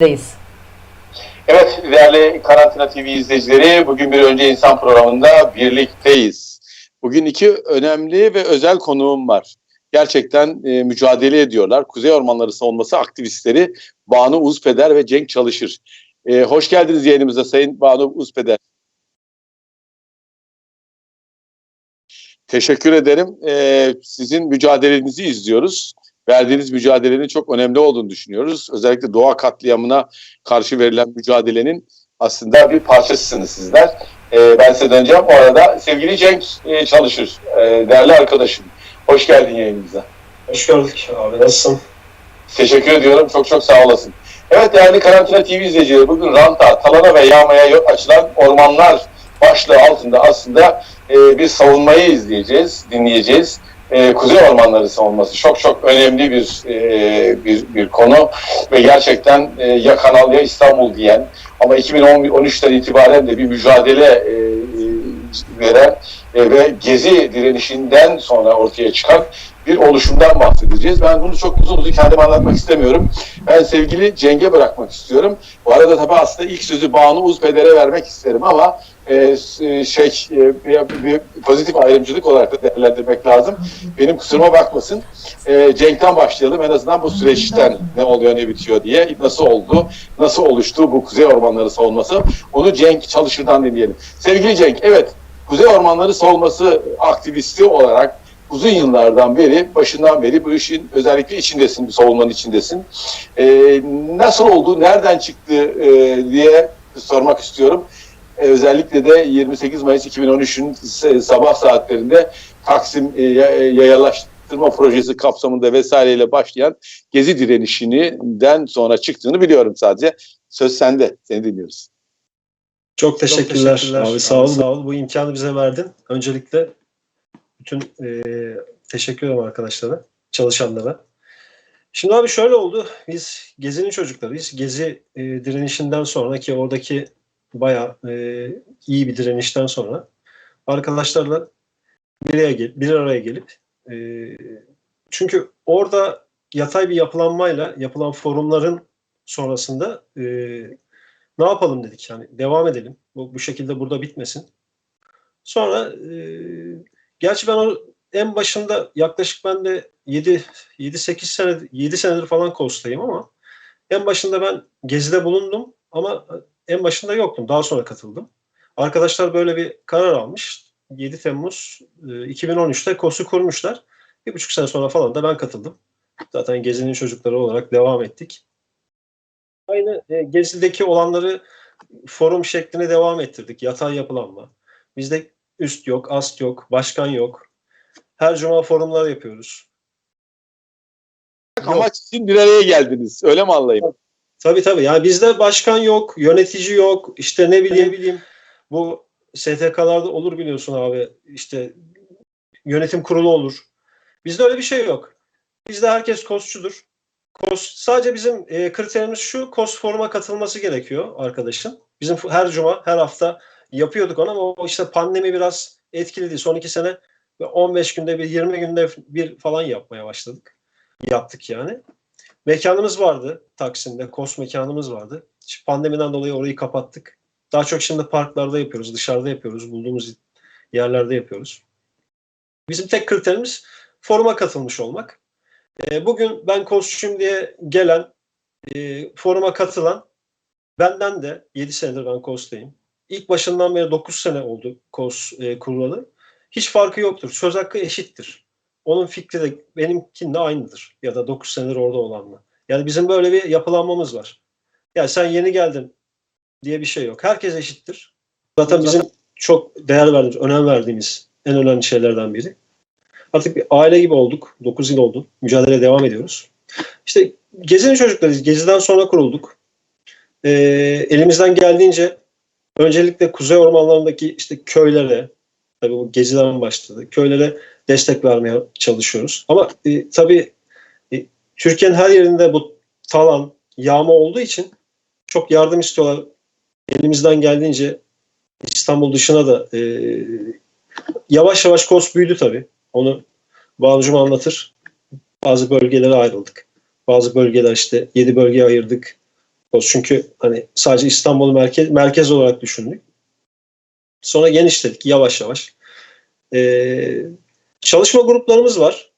Deyiz. Evet değerli Karantina TV izleyicileri bugün bir önce insan programında birlikteyiz. Bugün iki önemli ve özel konuğum var. Gerçekten e, mücadele ediyorlar. Kuzey Ormanları Savunması aktivistleri Banu Uzpeder ve Cenk Çalışır. E, hoş geldiniz yayınımıza Sayın Banu Uzpeder. Teşekkür ederim. E, sizin mücadelenizi izliyoruz. Verdiğiniz mücadelenin çok önemli olduğunu düşünüyoruz. Özellikle doğa katliamına karşı verilen mücadelenin aslında bir parçasısınız sizler. Ee, ben size döneceğim. Bu arada sevgili Cenk e, Çalışır, e, değerli arkadaşım. Hoş geldin yayınımıza. Hoş gördük abi. Nasılsın? Teşekkür ediyorum. Çok çok sağ olasın. Evet değerli Karantina TV izleyicileri bugün ranta, talana ve yağmaya açılan ormanlar başlığı altında aslında e, bir savunmayı izleyeceğiz, dinleyeceğiz. E, Kuzey Ormanları savunması çok çok önemli bir e, bir, bir konu ve gerçekten e, ya Kanal ya İstanbul diyen ama 2013'ten itibaren de bir mücadele e, veren e, ve gezi direnişinden sonra ortaya çıkan bir oluşumdan bahsedeceğiz. Ben bunu çok uzun uzun kendim anlatmak istemiyorum. Ben sevgili Ceng'e bırakmak istiyorum. Bu arada tabii aslında ilk sözü Banu Uzpeder'e vermek isterim ama e, e, şey e, bir, bir pozitif ayrımcılık olarak da değerlendirmek lazım. Benim kusuruma bakmasın. E, Cenk'ten başlayalım. En azından bu süreçten ne oluyor ne bitiyor diye nasıl oldu, nasıl oluştu bu Kuzey Ormanları savunması. Onu Cenk Çalışır'dan dinleyelim. Sevgili Cenk, evet Kuzey Ormanları savunması aktivisti olarak uzun yıllardan beri, başından beri bu işin özellikle içindesin, bu savunmanın içindesin. Ee, nasıl oldu, nereden çıktı e, diye sormak istiyorum. Ee, özellikle de 28 Mayıs 2013'ün sabah saatlerinde Taksim e, yayalaştırma projesi kapsamında vesaireyle başlayan gezi direnişinden sonra çıktığını biliyorum sadece. Söz sende, seni dinliyoruz. Çok teşekkürler, Çok teşekkürler abi. Sağ ol, sağ ol. Bu imkanı bize verdin. Öncelikle bütün e, teşekkür ederim arkadaşlara, çalışanlara. Şimdi abi şöyle oldu. Biz Gezi'nin çocuklarıyız. Gezi e, direnişinden sonra ki oradaki bayağı e, iyi bir direnişten sonra arkadaşlarla bir araya, gel, bir araya gelip e, çünkü orada yatay bir yapılanmayla yapılan forumların sonrasında e, ne yapalım dedik yani devam edelim. Bu, bu şekilde burada bitmesin. Sonra e, gerçi ben o en başında yaklaşık ben de 7 7 8 sene 7 senedir falan Kos'tayım ama en başında ben gezide bulundum ama en başında yoktum. Daha sonra katıldım. Arkadaşlar böyle bir karar almış. 7 Temmuz e, 2013'te KOS'u kurmuşlar. Bir buçuk sene sonra falan da ben katıldım. Zaten Gezi'nin çocukları olarak devam ettik. Aynı e, Gezi'deki olanları forum şekline devam ettirdik. Yatay yapılanma. Bizde üst yok, ast yok, başkan yok. Her cuma forumlar yapıyoruz. Ama sizin bir araya geldiniz. Öyle mi anlayayım? Tabii tabii. Yani bizde başkan yok, yönetici yok. İşte ne bileyim, bileyim bu STK'larda olur biliyorsun abi. İşte yönetim kurulu olur. Bizde öyle bir şey yok. Bizde herkes kosçudur. Kos, sadece bizim e, kriterimiz şu, KOS foruma katılması gerekiyor arkadaşın. Bizim her cuma, her hafta yapıyorduk onu ama o işte pandemi biraz etkiledi. Son iki sene ve 15 günde bir, 20 günde bir falan yapmaya başladık. Yaptık yani. Mekanımız vardı Taksim'de, KOS mekanımız vardı. Şimdi pandemiden dolayı orayı kapattık. Daha çok şimdi parklarda yapıyoruz, dışarıda yapıyoruz, bulduğumuz yerlerde yapıyoruz. Bizim tek kriterimiz foruma katılmış olmak. E, bugün ben kostüm diye gelen, e, foruma katılan, benden de 7 senedir ben KOS'tayım. İlk başından beri 9 sene oldu KOS e, kurulalı. Hiç farkı yoktur. Söz hakkı eşittir. Onun fikri de benimkinde aynıdır. Ya da 9 senedir orada olanla. Yani bizim böyle bir yapılanmamız var. Yani sen yeni geldin diye bir şey yok. Herkes eşittir. Zaten bizim çok değer verdiğimiz, önem verdiğimiz en önemli şeylerden biri. Artık bir aile gibi olduk. 9 yıl oldu. Mücadeleye devam ediyoruz. İşte Gezi'nin çocuklarıyız. Gezi'den sonra kurulduk. Ee, elimizden geldiğince öncelikle kuzey ormanlarındaki işte köylere, tabii bu Gezi'den başladı. Köylere destek vermeye çalışıyoruz. Ama e, tabii e, Türkiye'nin her yerinde bu talan, yağma olduğu için çok yardım istiyorlar. Elimizden geldiğince İstanbul dışına da e, yavaş yavaş kos büyüdü tabii. Onu Banucum anlatır. Bazı bölgelere ayrıldık. Bazı bölgeler işte 7 bölgeye ayırdık. Çünkü hani sadece İstanbul'u merkez, merkez olarak düşündük. Sonra genişledik yavaş yavaş. Ee, çalışma gruplarımız var.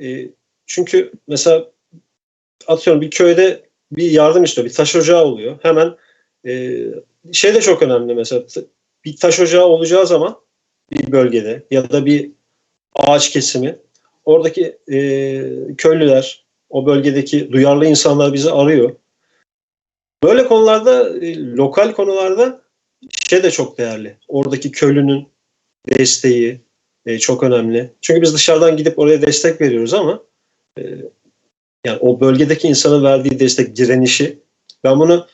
Ee, çünkü mesela atıyorum bir köyde bir yardım istiyor, bir taş ocağı oluyor. Hemen e, şey de çok önemli mesela bir taş ocağı olacağı zaman bir bölgede ya da bir ağaç kesimi oradaki e, köylüler, o bölgedeki duyarlı insanlar bizi arıyor. Böyle konularda, e, lokal konularda şey de çok değerli. Oradaki köylünün desteği e, çok önemli. Çünkü biz dışarıdan gidip oraya destek veriyoruz ama e, yani o bölgedeki insanın verdiği destek, direnişi. Ben bunu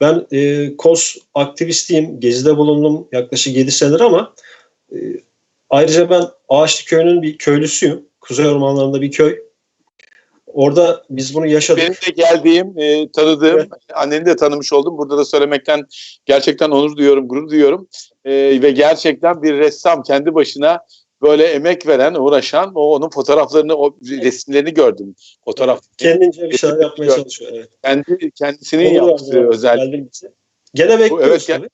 ben e, KOS aktivistiyim. Gezi'de bulundum yaklaşık 7 senedir ama e, ayrıca ben Ağaçlı Köyü'nün bir köylüsüyüm. Kuzey Ormanları'nda bir köy. Orada biz bunu yaşadık. Benim de geldiğim, e, tanıdığım, Evet. anneni de tanımış oldum. Burada da söylemekten gerçekten onur duyuyorum, gurur duyuyorum. E, ve gerçekten bir ressam kendi başına böyle emek veren, uğraşan, o onun fotoğraflarını, o resimlerini gördüm. Fotoğraf. Kendince bir şeyler yapmaya Gördüm. çalışıyor. Evet. Kendi, kendisinin da yaptığı yapıyor. özel. Geldim bize. Gene bekliyoruz evet.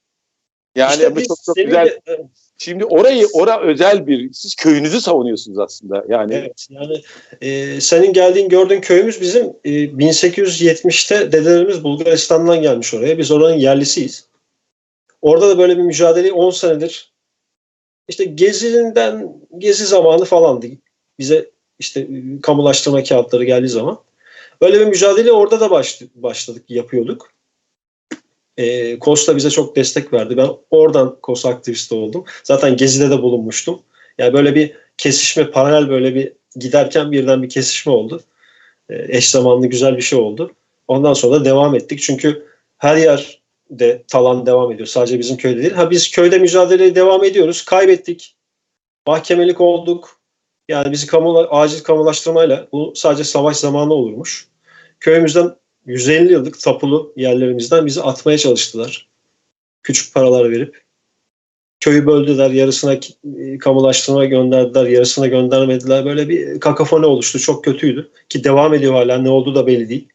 Yani İşte bu çok çok güzel. evet, Şimdi orayı, ora özel bir, siz köyünüzü savunuyorsunuz aslında. Yani Evet yani e, senin geldiğin gördüğün köyümüz bizim e, 1870'te dedelerimiz Bulgaristan'dan gelmiş oraya. Biz oranın yerlisiyiz. Orada da böyle bir mücadeleyi 10 senedir işte gezinden gezi zamanı falandı. Bize işte e, kamulaştırma kağıtları geldiği zaman. Böyle bir mücadele orada da baş- başladık, yapıyorduk. E, KOS bize çok destek verdi. Ben oradan KOS aktivisti oldum. Zaten Gezi'de de bulunmuştum. Yani böyle bir kesişme, paralel böyle bir giderken birden bir kesişme oldu. E, eş zamanlı güzel bir şey oldu. Ondan sonra da devam ettik. Çünkü her yerde talan devam ediyor. Sadece bizim köyde değil. Ha biz köyde mücadeleye devam ediyoruz. Kaybettik. Mahkemelik olduk. Yani bizi kamu, acil kamulaştırmayla bu sadece savaş zamanı olurmuş. Köyümüzden 150 yıllık tapulu yerlerimizden bizi atmaya çalıştılar. Küçük paralar verip köyü böldüler, yarısına e, kamulaştırma gönderdiler, yarısına göndermediler. Böyle bir kakafoni oluştu. Çok kötüydü. Ki devam ediyor hala. Ne olduğu da belli değil.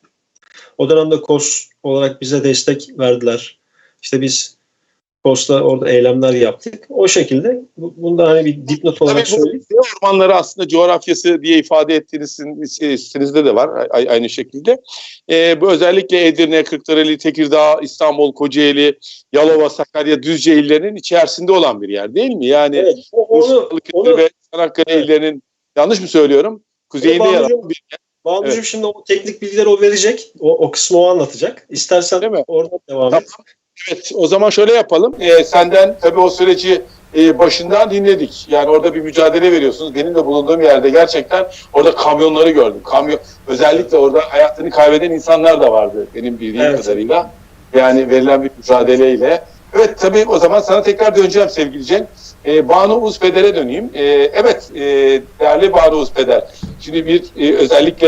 O dönemde KOS olarak bize destek verdiler. İşte biz KOS'la orada eylemler yaptık. O şekilde. Bu- Bunu da hani bir dipnot olarak Tabii bu söyleyeyim. Ormanları aslında coğrafyası diye ifade ettiğiniz sizin sizinizde de var aynı şekilde. Ee, bu özellikle Edirne, Kırklareli, Tekirdağ, İstanbul, Kocaeli, Yalova, Sakarya, Düzce illerinin içerisinde olan bir yer değil mi? Yani Evet, onu, Balıkesir onu- ve Çanakkale Evet. illerinin yanlış mı söylüyorum? Kuzeyinde yer alan bir yer. Banucuğum Evet. şimdi o teknik bilgileri o verecek. O, o kısmı o anlatacak. İstersen Değil mi? oradan devam Tamam. et. Evet, o zaman şöyle yapalım. Ee, senden tabii o süreci e, başından dinledik. Yani orada bir mücadele veriyorsunuz. Benim de bulunduğum yerde gerçekten orada kamyonları gördüm. Kamyon özellikle orada hayatını kaybeden insanlar da vardı benim bildiğim Evet. kadarıyla. Yani verilen bir mücadeleyle. Evet tabii o zaman sana tekrar döneceğim sevgili Cenk. Ee, Banu Uzpeder'e döneyim. Ee, evet e, değerli Banu Uzpeder. Şimdi bir e, özellikle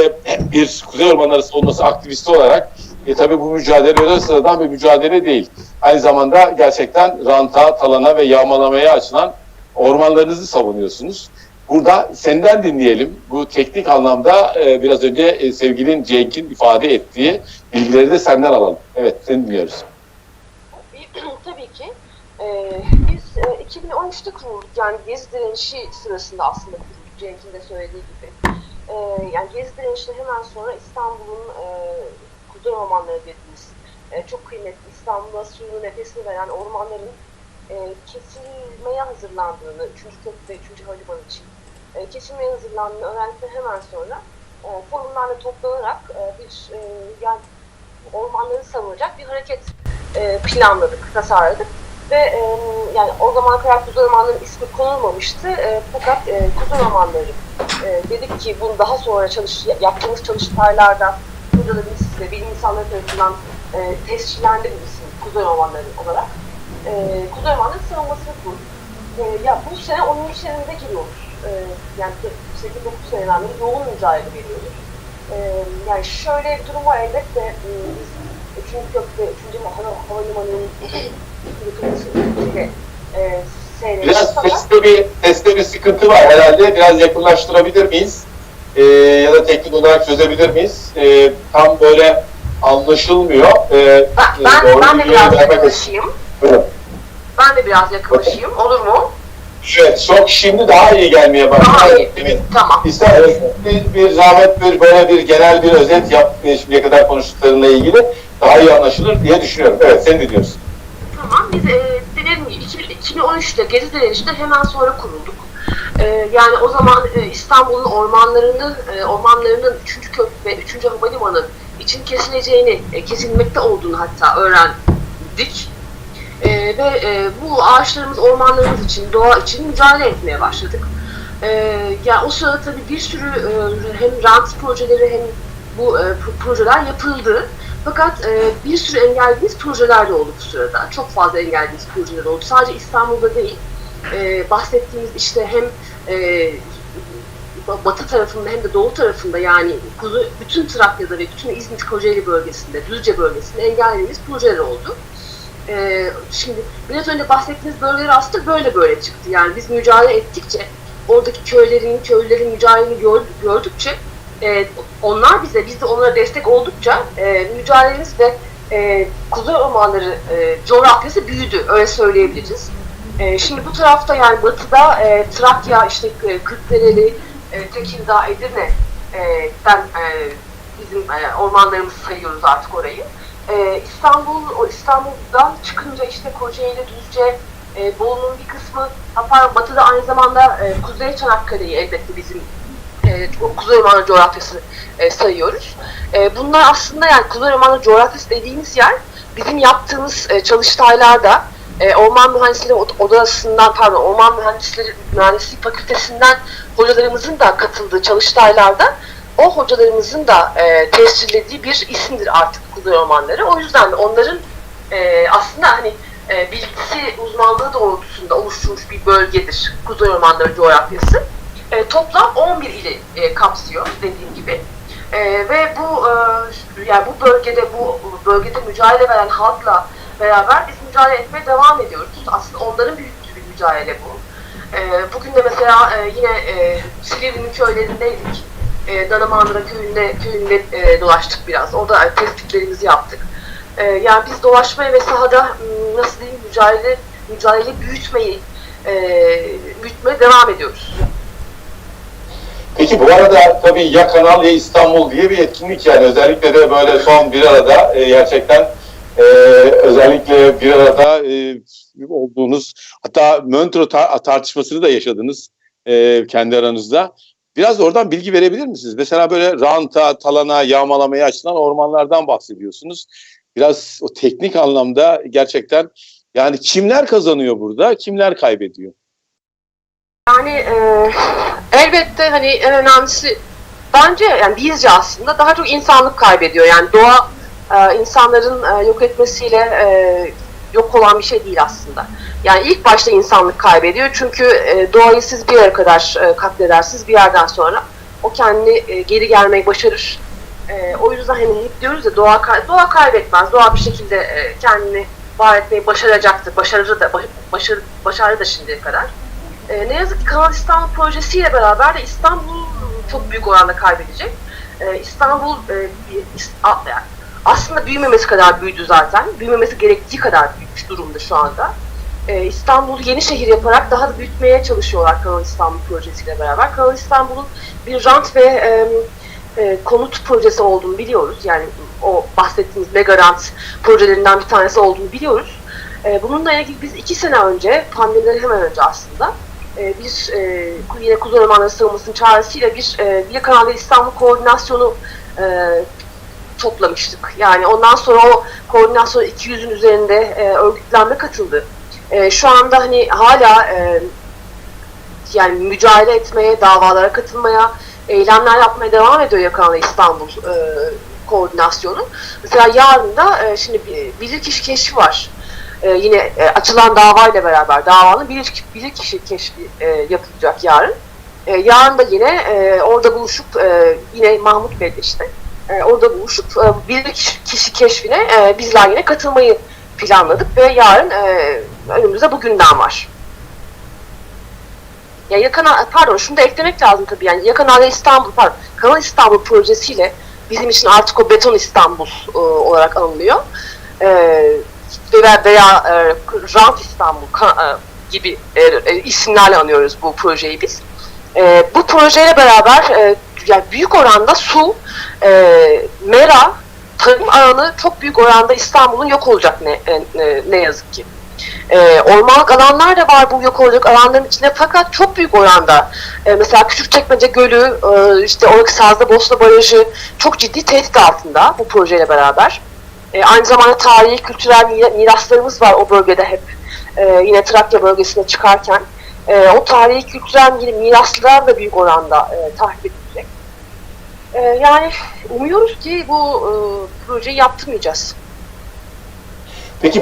bir Kuzey Ormanları savunması aktivisti olarak e, tabii bu mücadele öyle sıradan bir mücadele değil. Aynı zamanda gerçekten ranta, talana ve yağmalamaya açılan ormanlarınızı savunuyorsunuz. Burada senden dinleyelim. Bu teknik anlamda e, biraz önce e, sevgilin Cenk'in ifade ettiği bilgileri de senden alalım. Evet, seni dinliyoruz. Tabii ki. Ee, biz e, 2013'te kurulduk. Yani Gezi direnişi sırasında aslında kurulduk. Cenk'in de söylediği gibi. Ee, yani Gezi direnişine hemen sonra İstanbul'un e, kuzey ormanları dediğimiz e, çok kıymetli İstanbul'a suyunu nefesini veren ormanların e, kesilmeye hazırlandığını, 3. Köprü ve 3. Havalimanı için e, kesilmeye hazırlandığını öğrendikten hemen sonra e, forumlarla toplanarak e, bir e, yani ormanları savunacak bir hareket e, planladık, tasarladık. Ve e, yani o zaman kadar Kuzey Ormanları ismi konulmamıştı. E, fakat e, Kuzey Ormanları e, dedik ki bunu daha sonra çalış, yaptığımız çalıştaylarda burada da biz ve bilim insanları tarafından e, tescillendi bu Kuzey Ormanları olarak. E, Kuzey Ormanları savunmasını kurduk. E, ya bu sene 10. senemize giriyoruz. E, yani 8-9 seneden beri yoğun mücadele veriyoruz. E, yani şöyle bir durum var elbette e, biz üçüncü köprü, üçüncü hava, havalimanının yıkılmasıyla e, Biraz Fakat seste bir, seste bir sıkıntı var herhalde. Biraz yakınlaştırabilir miyiz? Ee, ya da teknik olarak çözebilir miyiz? Ee, tam böyle anlaşılmıyor. Ee, Ben, ben, doğru ben de biraz yakınlaşayım. Buyurun. Ben de biraz yakınlaşayım. Olur mu? Evet, çok şimdi daha iyi gelmeye başladı. Daha iyi. Evet. Tamam. İster bir, bir zahmet bir böyle bir genel bir özet yap e, şimdiye kadar konuştuklarıyla ilgili daha iyi anlaşılır diye düşünüyorum. Evet, sen ne diyorsun? Tamam. Biz e, dediğim gibi 2000 2013'te Gezi Direnişi'nde hemen sonra kurulduk. E, yani o zaman e, İstanbul'un ormanlarını, e, ormanlarının 3. köprü ve 3. havalimanı için kesileceğini, e, kesilmekte olduğunu hatta öğrendik. E, ve e, bu ağaçlarımız, ormanlarımız için, doğa için mücadele etmeye başladık. E, yani o sırada tabii bir sürü e, hem rant projeleri hem bu e, pro- projeler yapıldı. Fakat e, bir sürü engellediğimiz projeler de oldu bu sırada. Çok fazla engellediğimiz projeler oldu. Sadece İstanbul'da değil, e, bahsettiğimiz işte hem e, batı tarafında hem de doğu tarafında yani bütün Trakya'da ve bütün İzmit Kocaeli bölgesinde, Düzce bölgesinde engellediğimiz projeler oldu. E, şimdi biraz önce bahsettiğiniz bölgeler aslında böyle böyle çıktı. Yani biz mücadele ettikçe, oradaki köylerin, köylülerin mücadeleni gör- gördükçe e, onlar bize, biz de onlara destek oldukça e, mücadelemiz ve e, Kuzey Ormanları e, coğrafyası büyüdü, öyle söyleyebiliriz. E, şimdi bu tarafta yani batıda e, Trakya, işte e, Kırklareli, e, Tekirdağ, Edirne'den e, bizim e, ormanlarımızı sayıyoruz artık orayı. E, İstanbul, o İstanbul'dan çıkınca işte Kocaeli, Düzce, e, Bolu'nun bir kısmı, hatta batıda aynı zamanda e, Kuzey Çanakkale'yi elbette bizim e, Kuzey Ormanı coğrafyası e, sayıyoruz. E, bunlar aslında yani Kuzey Ormanı coğrafyası dediğimiz yer bizim yaptığımız çalıştaylarda Orman Mühendisleri Od- Odası'ndan pardon Orman Mühendisleri Mühendislik Fakültesinden hocalarımızın da katıldığı çalıştaylarda o hocalarımızın da e, tescillediği bir isimdir artık Kuzey Ormanları. O yüzden de onların e, aslında hani e, bilgisi uzmanlığı doğrultusunda oluşturmuş bir bölgedir Kuzey Ormanları coğrafyası. E, toplam 11 ili e, kapsıyor dediğim gibi. E, ve bu e, yani bu bölgede bu bölgede mücadele veren halkla beraber biz mücadele etmeye devam ediyoruz. Aslında onların büyüttüğü bir mücadele bu. E, bugün de mesela e, yine e, Silivri'nin köylerindeydik. E, Danamandıra köyünde köyünde e, dolaştık biraz. Orada e, tespitlerimizi yaptık. E, yani biz dolaşmaya ve sahada nasıl diyeyim mücadele mücadele büyütmeyi e, büyütmeye devam ediyoruz. Peki bu arada tabii ya Kanal ya İstanbul diye bir etkinlik yani özellikle de böyle son bir arada e, gerçekten e, özellikle bir arada e, olduğunuz hatta Montreux tar- tartışmasını da yaşadınız e, kendi aranızda. Biraz da oradan bilgi verebilir misiniz? Mesela böyle ranta, talana, yağmalamaya açılan ormanlardan bahsediyorsunuz. Biraz o teknik anlamda gerçekten yani kimler kazanıyor burada, kimler kaybediyor? Yani e, elbette hani en önemlisi bence yani bizce aslında daha çok insanlık kaybediyor. Yani doğa e, insanların e, yok etmesiyle e, yok olan bir şey değil aslında. Yani ilk başta insanlık kaybediyor çünkü e, doğayı siz bir yere kadar e, katledersiniz bir yerden sonra o kendini e, geri gelmeyi başarır. E, o yüzden hani hep diyoruz ya doğa, doğa kaybetmez. Doğa bir şekilde e, kendini var etmeyi başaracaktır. Başarır da, baş- başarı, başardı da şimdiye kadar. E, ne yazık ki Kanal İstanbul projesiyle beraber de İstanbul çok büyük oranda kaybedecek. E, İstanbul e, aslında büyümemesi kadar büyüdü zaten. Büyümemesi gerektiği kadar büyümüş durumda şu anda. E, İstanbul'u yeni şehir yaparak daha da büyütmeye çalışıyorlar Kanal İstanbul projesiyle beraber. Kanal İstanbul'un bir rant ve e, e, konut projesi olduğunu biliyoruz. Yani o bahsettiğimiz mega rant projelerinden bir tanesi olduğunu biliyoruz. E, bununla ilgili biz iki sene önce, pandemiden hemen önce aslında, e, bir e, yine Kuzey Ormanları savunmasının çağrısıyla bir e, Kanalları İstanbul koordinasyonu e, toplamıştık. Yani ondan sonra o koordinasyon 200'ün üzerinde e, örgütlenme katıldı. E, şu anda hani hala e, yani mücadele etmeye, davalara katılmaya, eylemler yapmaya devam ediyor Yakanlı İstanbul e, koordinasyonu. Mesela yarın da e, şimdi bilirkişi keşfi var. E, yine e, açılan davayla beraber davanın bilir, bilirkişi keşfi e, yapılacak yarın. E, yarın da yine e, orada buluşup e, yine Mahmut Bey'de işte e, orada buluşup e, bilirkişi kişi keşfine e, bizler yine katılmayı planladık ve yarın e, önümüzde bugünden var. Ya yakın pardon şunu da eklemek lazım tabii yani yakın Ada İstanbul pardon Kanal İstanbul projesiyle bizim için artık o beton İstanbul e, olarak anılıyor. E, veya, veya e, rant İstanbul ka- e, gibi e, e, isimlerle anıyoruz bu projeyi biz. E, bu projeyle beraber e, yani büyük oranda su, e, mera, tarım alanı çok büyük oranda İstanbul'un yok olacak ne, e, e, ne yazık ki. E, ormanlık alanlar da var bu yok olacak alanların içinde fakat çok büyük oranda e, mesela Küçükçekmece Gölü, e, işte oradaki Sazlı Bosna Barajı çok ciddi tehdit altında bu projeyle beraber. E, aynı zamanda tarihi, kültürel mira- miraslarımız var o bölgede hep. E, yine Trakya bölgesine çıkarken. E, o tarihi, kültürel mi- miraslar da büyük oranda e, tahrip edilecek. E, yani umuyoruz ki bu e, projeyi yaptırmayacağız.